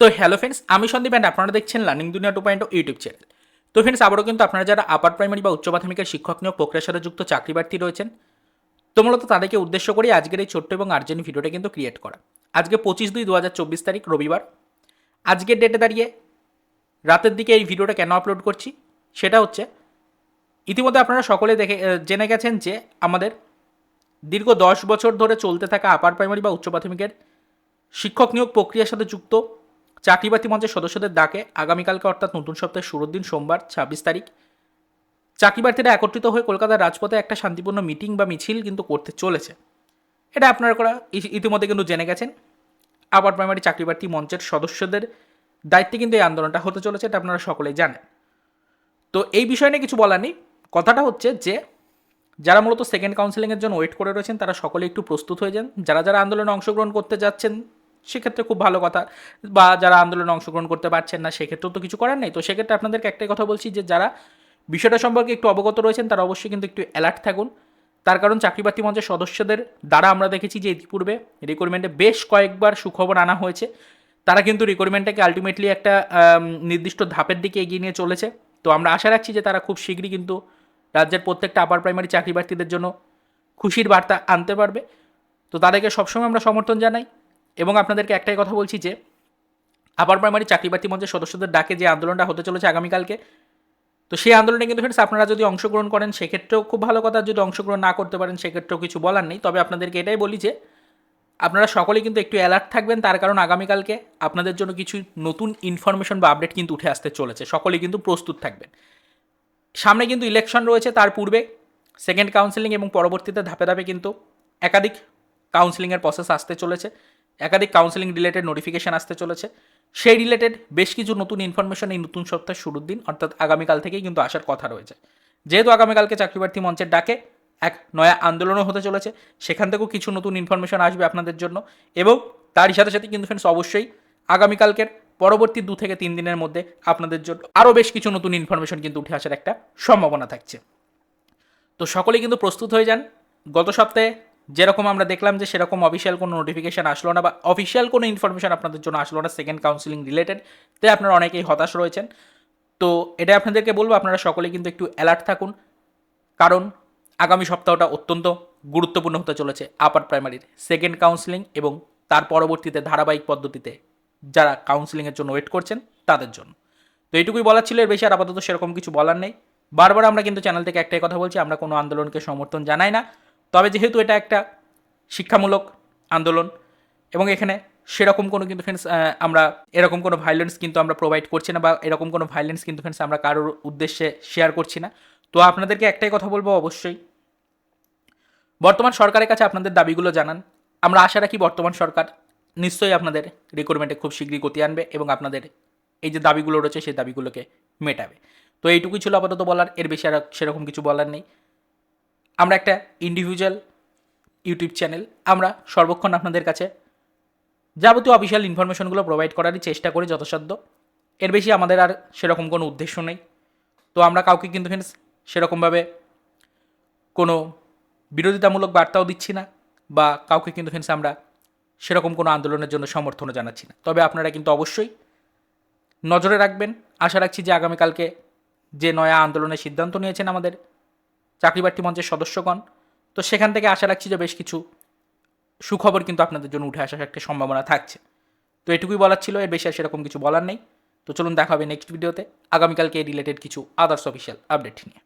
তো hello friends আমি Sandeep and আপনারা দেখছেন learning Duniya two point YouTube channel তো ফ্রেন্ডস আবারও কিন্তু আপনারা যারা আপার প্রাইমারি বা উচ্চ প্রাথমিকের শিক্ষক নিয়োগ প্রক্রিয়ার সাথে যুক্ত চাকরি প্রার্থী রয়েছেন, তো মূলত তাদেরকে উদ্দেশ্য করে আজকের এই ছোট্ট এবং আর্জেন্ট ভিডিওটা কিন্তু ক্রিয়েট করা। আজকে পঁচিশ দুই দু হাজার চব্বিশ তারিখ, রবিবার। আজকের ডেটে দাঁড়িয়ে রাতের দিকে এই ভিডিওটা কেন আপলোড করছি, সেটা হচ্ছে ইতিমধ্যে আপনারা সকলে দেখে জেনে গেছেন যে আমাদের দীর্ঘ দশ বছর ধরে চলতে থাকা আপার প্রাইমারি বা উচ্চ প্রাথমিকের শিক্ষক নিয়োগ প্রক্রিয়ার সাথে যুক্ত চাকরিবাতি মঞ্চের সদস্যদের ডাকে আগামীকালকে অর্থাৎ নতুন সপ্তাহের শুরুর দিন সোমবার, ছাব্বিশ তারিখ। চাকরিপ্রার্থীরা একত্রিত হয়ে কলকাতার রাজপথে একটা শান্তিপূর্ণ মিটিং বা মিছিল কিন্তু করতে চলেছে। এটা আপনারা করা ইতিমধ্যে কিন্তু জেনে গেছেন। আবার প্রাইমারি চাকরিপ্রার্থী মঞ্চের সদস্যদের দায়িত্বে কিন্তু এই আন্দোলনটা হতে চলেছে, এটা আপনারা সকলেই জানেন। তো এই বিষয় নিয়ে কিছু বলার নেই। কথাটা হচ্ছে যে, যারা মূলত সেকেন্ড কাউন্সিলিংয়ের জন্য ওয়েট করে রয়েছেন, তারা সকলে একটু প্রস্তুত হয়ে যান। যারা যারা আন্দোলনে অংশগ্রহণ করতে যাচ্ছেন সেক্ষেত্রে খুব ভালো কথা। বা যারা আন্দোলনে অংশগ্রহণ করতে পারছেন না, সেক্ষেত্রেও তো কিছু করার নেই। তো সেক্ষেত্রে আপনাদেরকে একটাই কথা বলছি যে, যারা বিষয়টা সম্পর্কে একটু অবগত রয়েছেন, তারা অবশ্যই কিন্তু একটু অ্যালার্ট থাকুন। তার কারণ চাকরিপ্রার্থী মঞ্চের সদস্যদের দ্বারা আমরা দেখেছি যে, ইতিপূর্বে রিক্রুটমেন্টে বেশ কয়েকবার সুখবর আনা হয়েছে। তারা কিন্তু রিক্রুটমেন্টটাকে আলটিমেটলি একটা নির্দিষ্ট ধাপের দিকে এগিয়ে নিয়ে চলেছে। তো আমরা আশা রাখছি যে, তারা খুব শীঘ্রই কিন্তু রাজ্যের প্রত্যেকটা আপার প্রাইমারি চাকরি প্রার্থীদের জন্য খুশির বার্তা আনতে পারবে। তো তাদেরকে সবসময় আমরা সমর্থন জানাই। এবং আপনাদেরকে একটাই কথা বলছি যে আপার প্রাইমারি চাকরি প্রার্থী মঞ্চের সদস্যদের ডাকে যে আন্দোলনটা হতে চলেছে আগামীকালকে, তো সেই আন্দোলনে কিন্তু ফ্রেন্ডস আপনারা যদি অংশগ্রহণ করেন, সেক্ষেত্রেও খুব ভালো কথা, যদি অংশগ্রহণ না করতে পারেন, সেক্ষেত্রেও কিছু বলার নেই। তবে আপনাদেরকে এটাই বলি যে, আপনারা সকলেই কিন্তু একটু অ্যালার্ট থাকবেন, তার কারণ আগামীকালকে আপনাদের জন্য কিছু নতুন ইনফরমেশন বা আপডেট কিন্তু উঠে আসতে চলেছে। সকলেই কিন্তু প্রস্তুত থাকবেন। সামনে কিন্তু ইলেকশন রয়েছে, তার পূর্বে সেকেন্ড কাউন্সিলিং এবং পরবর্তীতে ধাপে ধাপে কিন্তু একাধিক কাউন্সিলিংয়ের প্রসেস আসতে চলেছে। একাধিক কাউন্সিলিং রিলেটেড নোটিফিকেশান আসতে চলেছে। সেই রিলেটেড বেশ কিছু নতুন ইনফরমেশন এই নতুন সপ্তাহের শুরুর দিন, অর্থাৎ আগামীকাল থেকেই কিন্তু আসার কথা রয়েছে। যেহেতু আগামীকালকে চাকরিপ্রার্থী মঞ্চের ডাকে এক নয়া আন্দোলনও হতে চলেছে, সেখান থেকেও কিছু নতুন ইনফরমেশন আসবে আপনাদের জন্য। এবং তারই সাথে সাথে কিন্তু ফ্রেন্ডস অবশ্যই আগামীকালকের পরবর্তী দু থেকে তিন দিনের মধ্যে আপনাদের জন্য আরও বেশ কিছু নতুন ইনফরমেশন কিন্তু উঠে আসার একটা সম্ভাবনা থাকছে। তো সকলেই কিন্তু প্রস্তুত হয়ে যান। গত সপ্তাহে যেরকম আমরা দেখলাম যে সেরকম অফিসিয়াল কোনো নোটিফিকেশান আসলো না বা অফিসিয়াল কোনো ইনফরমেশন আপনাদের জন্য আসলো না সেকেন্ড কাউন্সিলিং রিলেটেড তাই আপনারা অনেকেই হতাশ রয়েছেন। তো এটা আপনাদেরকে বলব, আপনারা সকলে কিন্তু একটু অ্যালার্ট থাকুন, কারণ আগামী সপ্তাহটা অত্যন্ত গুরুত্বপূর্ণ হতে চলেছে আপার প্রাইমারির সেকেন্ড কাউন্সিলিং এবং তার পরবর্তীতে ধারাবাহিক পদ্ধতিতে যারা কাউন্সিলিংয়ের জন্য ওয়েট করছেন, তাদের জন্য। তো এইটুকুই বলার ছিল, এর বেশি আর আপাতত সেরকম কিছু বলার নেই। বারবার আমরা কিন্তু চ্যানেল থেকে একটাই কথা বলছি, আমরা কোনো আন্দোলনকে সমর্থন জানাই না। তবে যেহেতু এটা একটা শিক্ষামূলক আন্দোলন এবং এখানে সেরকম কোনো কিন্তু ফ্রেন্ডস আমরা এরকম কোনো ভাইলেন্স কিন্তু আমরা প্রোভাইড করছি না বা এরকম কোনো ভাইলেন্স কিন্তু ফ্রেন্ডস আমরা কারোর উদ্দেশ্যে শেয়ার করছি না। তো আপনাদেরকে একটাই কথা বলব অবশ্যই। বর্তমান সরকারের কাছে আপনাদের দাবিগুলো জানান। আমরা আশা রাখি বর্তমান সরকার নিশ্চয়ই আপনাদের রিক্রুটমেন্টে খুব শীঘ্রই গতি আনবে এবং আপনাদের এই যে দাবিগুলো রয়েছে, সেই দাবিগুলোকে মেটাবে। তো এইটুকুই ছিল আপাতত বলার, এর বেশি আর সেরকম কিছু বলার নেই। আমরা একটা ইন্ডিভিজুয়াল ইউটিউব চ্যানেল আমরা সর্বক্ষণ আপনাদের কাছে যাবতীয় অফিসিয়াল ইনফরমেশনগুলো প্রোভাইড করারই চেষ্টা করি যথাসাধ্য। এর বেশি আমাদের আর সেরকম কোনো উদ্দেশ্য নেই। তো আমরা কাউকে কিন্তু ফ্রেন্ডস সেরকমভাবে কোনো বিরোধিতামূলক বার্তাও দিচ্ছি না বা কাউকে কিন্তু ফ্রেন্ডস আমরা সেরকম কোনো আন্দোলনের জন্য সমর্থনও জানাচ্ছি না। তবে আপনারা কিন্তু অবশ্যই নজরে রাখবেন। আশা রাখছি যে আগামীকালকে যে নয়া আন্দোলনের সিদ্ধান্ত নিয়েছেন আমাদের চাকরিপ্রার্থী মঞ্চের সদস্যগণ। তো সেখান থেকে আশা রাখছি যে বেশ কিছু সুখবর কিন্তু আপনাদের জন্য উঠে আসার একটা সম্ভাবনা থাকছে। তো এটুকুই বলার ছিল, এর বেশি আর সেরকম কিছু বলার নেই। তো চলুন দেখা হবে নেক্সট ভিডিওতে আগামীকালকে এই রিলেটেড কিছু আদার্স অফিসিয়াল আপডেট নিয়ে।